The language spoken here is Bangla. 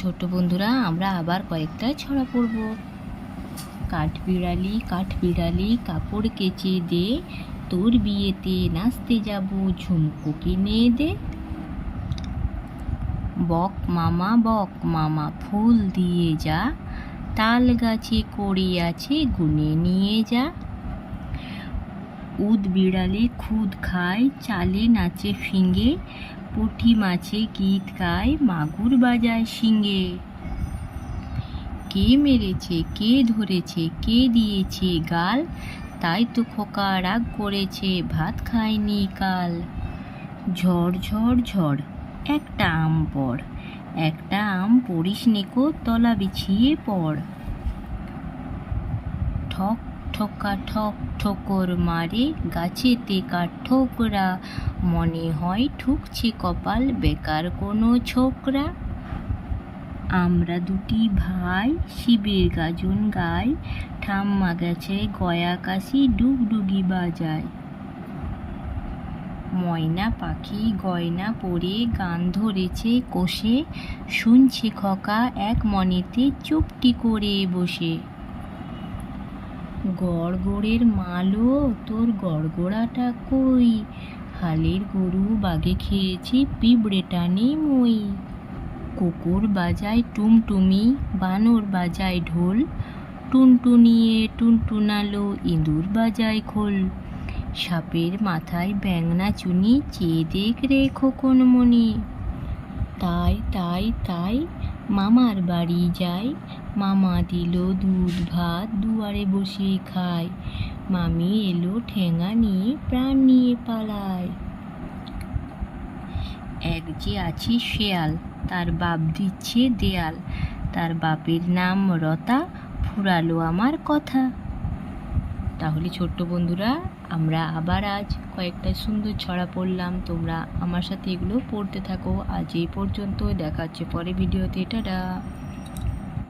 ছোট বন্ধুরা, আমরা আবার কয়েকটা ছড়া পড়ব। কাঠবিড়ালি কাঠবিড়ালি কাপড় কেচে দে, তোর বিয়েতে নাচতে যাব ঝুমকো কিনে দে। বক মামা বক মামা, ফুল দিয়ে যা, তাল গাছে কড়ি আছে, গুনে নিয়ে যা। উদ বিড়ালে খুদ খায়, চালে নাচে ফিঙ্গে পুঁটি মাছে গীত গায়, মাগুর বাজায় শিঙ্গে কে মেরেছে, কে ধরেছে, কে দিয়েছে গাল? তাই তো খোকা রাগ করেছে, ভাত খায়নি কাল। ঝড় ঝড় ঝড়, একটা আম পড় একটা আম পড়িস নেকো তলা বিছিয়ে পড় ঠক ঠোকা ঠক ঠোকর মারে, গাছেতে কাঠ ঠোকরা, মনে হয় ঠুকছে কপাল বেকার কোনো ছোকরা। আমরা দুটি ভাই শিবের গাজন গাই, ঠাম্মা গেছে গয়া কাশি ডুগডুগি বাজায়। ময়না পাখি গয়না পরে গান ধরেছে কোষে, শুনছে খকা এক মনেতে চুপটি করে বসে। গড়গড়ের মালো, তোর গড়গড়াটা কই? হালের গরু বাগে খেয়েছে, পিঁপড়ে টানে মই। কুকুর বাজায় টুমটুমি, বানর বাজায় ঢোল। টুনটুনিয়ে টুনটুনালো, ইঁদুর বাজায় খোল। সাপের মাথায় ব্যাংনা চুনি, চেয়ে দেখ রে খোকন মনি। তাই তাই তাই, মামার বাড়ি যাই মামা দিল দুধ ভাত, দুয়ারে বসে খায়। মামি এলো ঠেঙা নিয়ে, প্রাণ নিয়ে পালায়। এক যে আছে শেয়াল, তার বাপ দিচ্ছে দেয়াল। তার বাপের নাম রতা, ফুরালো আমার কথা। তাহলে ছোট্ট বন্ধুরা, আমরা আবার আজ কয়েকটা সুন্দর ছড়া পড়লাম। তোমরা আমার সাথে এগুলো পড়তে থাকো। আজ এই পর্যন্ত দেখা হচ্ছে পরে ভিডিওতে। টাটা।